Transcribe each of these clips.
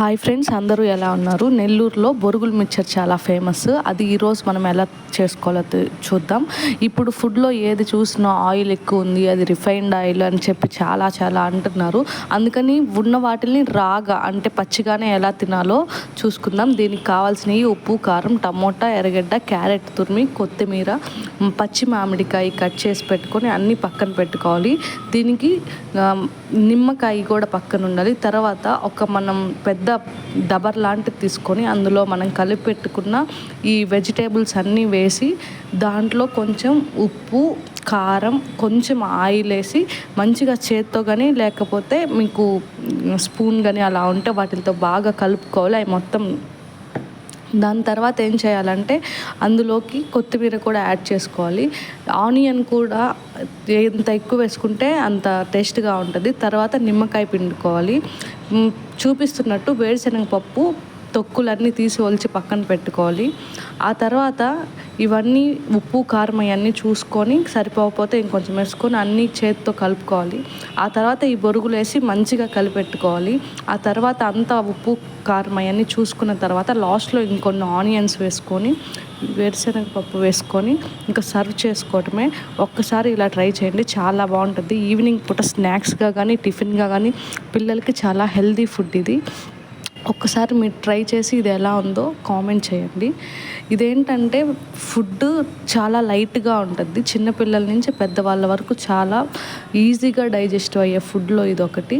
Hi friends అందరూ ఎలా ఉన్నారు? నెల్లూరులో బొరుగుల మిక్చర్ చాలా ఫేమస్ అది ఈరోజు మనం ఎలా చేసుకోవాలో చూద్దాం. ఇప్పుడు ఫుడ్లో ఏది చూసినా ఆయిల్ ఎక్కువ ఉంది అది రిఫైన్డ్ ఆయిల్ అని చెప్పి చాలా చాలా అంటున్నారు. అందుకని ఉన్న వాటిని రాగా అంటే పచ్చిగానే ఎలా తినాలో చూసుకుందాం. దీనికి కావాల్సినవి ఉప్పు కారం టమోటా ఎర్రగడ్డ క్యారెట్ తురిమి కొత్తిమీర పచ్చి మామిడికాయ కట్ చేసి పెట్టుకొని అన్నీ పక్కన పెట్టుకోవాలి. దీనికి నిమ్మకాయ కూడా పక్కన ఉండాలి. తర్వాత ఒక మనం పెద్ద డబర్ లాంటిది తీసుకొని అందులో మనం కలిపి పెట్టుకున్న ఈ వెజిటేబుల్స్ అన్నీ వేసి దాంట్లో కొంచెం ఉప్పు కారం కొంచెం ఆయిల్ వేసి మంచిగా చేత్తో కానీ లేకపోతే మీకు స్పూన్ కానీ అలా ఉంటే వాటితో బాగా కలుపుకోవాలి. అవి మొత్తం దాని తర్వాత ఏం చేయాలంటే అందులోకి కొత్తిమీర కూడా యాడ్ చేసుకోవాలి. ఆనియన్ కూడా ఎంత ఎక్కువ వేసుకుంటే అంత టేస్ట్గా ఉంటుంది. తర్వాత నిమ్మకాయ పిండుకోవాలి. చూపిస్తున్నట్టు వేరుశెనగ పప్పు తొక్కులన్నీ తీసి ఒలిచి పక్కన పెట్టుకోవాలి. ఆ తర్వాత ఇవన్నీ ఉప్పు కారం అవన్నీ చూసుకొని సరిపోకపోతే ఇంకొంచెం వేసుకొని అన్నీ చేతితో కలుపుకోవాలి. ఆ తర్వాత ఈ బొరుగులు వేసి మంచిగా కలిపెట్టుకోవాలి. ఆ తర్వాత అంతా ఉప్పు కారం అవన్నీ చూసుకున్న తర్వాత లాస్ట్లో ఇంకొన్ని ఆనియన్స్ వేసుకొని వేరుశనగ పప్పు వేసుకొని ఇంకా సర్వ్ చేసుకోవటమే. ఒక్కసారి ఇలా ట్రై చేయండి చాలా బాగుంటుంది. ఈవినింగ్ పూట స్నాక్స్గా కానీ టిఫిన్గా కానీ పిల్లలకి చాలా హెల్దీ ఫుడ్ ఇది. ఒక్కసారి మీరు ట్రై చేసి ఇది ఎలా ఉందో కామెంట్ చేయండి. ఇదేంటంటే ఫుడ్ చాలా లైట్గా ఉంటుంది. చిన్నపిల్లల నుంచి పెద్దవాళ్ళ వరకు చాలా ఈజీగా డైజెస్ట్ అయ్యే ఫుడ్లో ఇది ఒకటి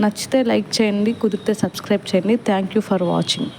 నచ్చితే లైక్ చేయండి కుదిరితే సబ్స్క్రైబ్ చేయండి. Thank you for watching.